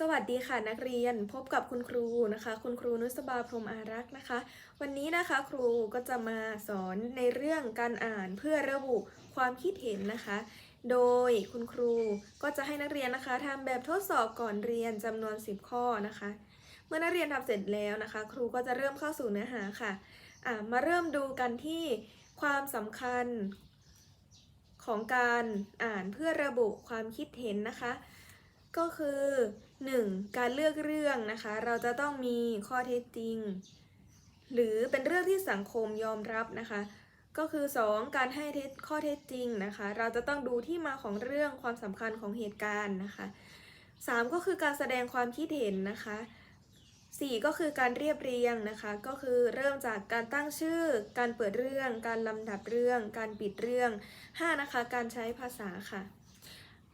สวัสดีค่ะนักเรียนพบกับคุณครูนะคะ คุณครูนุสบาพรมอารักษ์นะคะ วันนี้นะคะครูก็จะมาสอนในเรื่องการอ่านเพื่อระบุความคิดเห็นนะคะ โดยคุณครูก็จะให้นักเรียนนะคะทำแบบทดสอบก่อนเรียนจำนวน 10 ข้อนะคะ เมื่อนักเรียนทำเสร็จแล้วนะคะ ครูก็จะเริ่มเข้าสู่เนื้อหาค่ะอะมาเริ่มดูกันที่ความสำคัญของการอ่านเพื่อระบุความคิดเห็นนะคะ ก็คือ 1. การเลือกเรื่องนะคะ เราจะต้องมีข้อเท็จจริง หรือเป็นเรื่องที่สังคมยอมรับนะคะ ก็คือ 2. การให้เท็จข้อเท็จจริงนะคะ เราจะต้องดูที่มาของเรื่องความสำคัญของเหตุการณ์นะคะ 3. ก็คือการแสดงความคิดเห็นนะคะ 4. ก็คือการเรียบเรียงนะคะ ก็คือเริ่มจากการตั้งชื่อ การเปิดเรื่อง การลำดับเรื่อง การปิดเรื่อง 5. นะคะ การใช้ภาษาค่ะ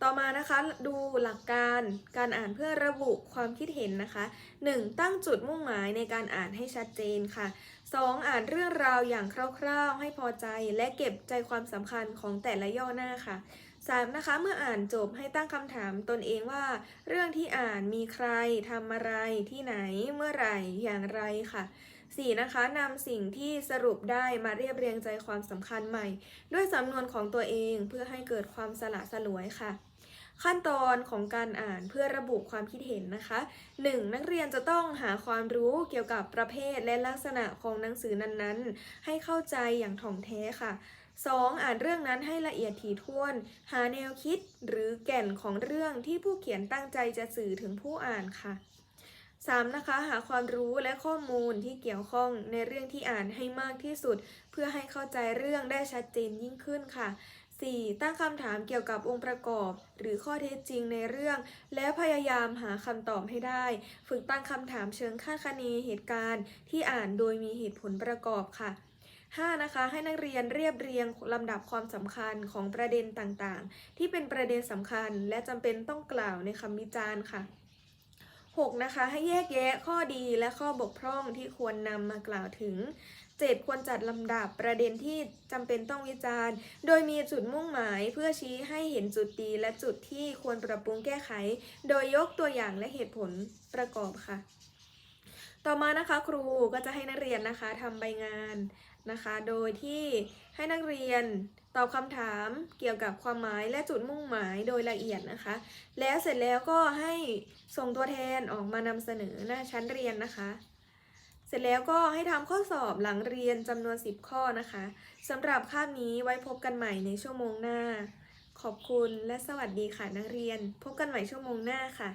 ต่อมานะคะดูหลักการการอ่านเพื่อระบุความคิดเห็นนะคะ 1. ตั้งจุดมุ่งหมายในการอ่านให้ชัดเจนค่ะ 2. อ่านเรื่องราวอย่างคร่าวๆ ให้พอใจ และเก็บใจความสำคัญของแต่ละย่อหน้าค่ะ 3. นะคะเมื่ออ่านจบให้ตั้งคำถามตนเองว่า เรื่องที่อ่านมีใครทำอะไรที่ไหนเมื่อไหร่อย่างไรค่ะ 4. นะคะนำสิ่งที่สรุปได้มาเรียบเรียงใจความสำคัญใหม่ ด้วยสำนวนของตัวเองเพื่อให้เกิดความสละสลวยค่ะ ขั้นตอนของการอ่านเพื่อระบุความคิดเห็นนะคะ 1. นักเรียนจะต้องหาความรู้เกี่ยวกับประเภทและลักษณะของหนังสือนั้นๆ ให้เข้าใจอย่างถ่องแท้ค่ะ 2. อ่านเรื่องนั้นให้ละเอียดถี่ถ้วน หาแนวคิดหรือแก่นของเรื่องที่ผู้เขียนตั้งใจจะสื่อถึงผู้อ่านค่ะ 3. นะคะ หาความรู้และข้อมูลที่เกี่ยวข้องในเรื่องที่อ่านให้มากที่สุด เพื่อให้เข้าใจเรื่องได้ชัดเจนยิ่งขึ้นค่ะ 4. ตั้งคำถามเกี่ยวกับองค์ประกอบ หรือข้อเท็จจริงในเรื่อง และพยายามหาคำตอบให้ได้ ฝึกตั้งคำถามเชิงคาดคะเนเหตุการณ์ ที่อ่านโดยมีเหตุผลประกอบค่ะ 5. นะคะ ให้นักเรียนเรียบเรียงลำดับความสำคัญของประเด็นต่างๆ ที่เป็นประเด็นสำคัญและจำเป็นต้องกล่าวในคำวิจารณ์ค่ะ 6. นะคะ ให้แยกแยะข้อดีและข้อบกพร่องที่ควรนำมากล่าวถึง 7. ควรจัดลำดับประเด็นที่จำเป็นต้องวิจารณ์ โดยมีจุดมุ่งหมายเพื่อชี้ให้เห็นจุดดีและจุดที่ควรปรับปรุงแก้ไข โดยยกตัวอย่างและเหตุผลประกอบค่ะ ต่อมานะคะครูก็จะให้นักเรียนนะคะทำใบงานนะคะ โดยที่ให้นักเรียนตอบคำถามเกี่ยวกับความหมายและจุดมุ่งหมายโดยละเอียดนะคะ แล้วเสร็จแล้วก็ให้ส่งตัวแทนออกมานำเสนอหน้าชั้นเรียนนะคะ เสร็จแล้วก็ให้ทำข้อสอบหลังเรียนจำนวน 10 ข้อนะคะสำหรับคาบนี้ไว้พบกันใหม่ในชั่วโมงหน้า ขอบคุณและสวัสดีค่ะนักเรียน พบกันใหม่ชั่วโมงหน้าค่ะ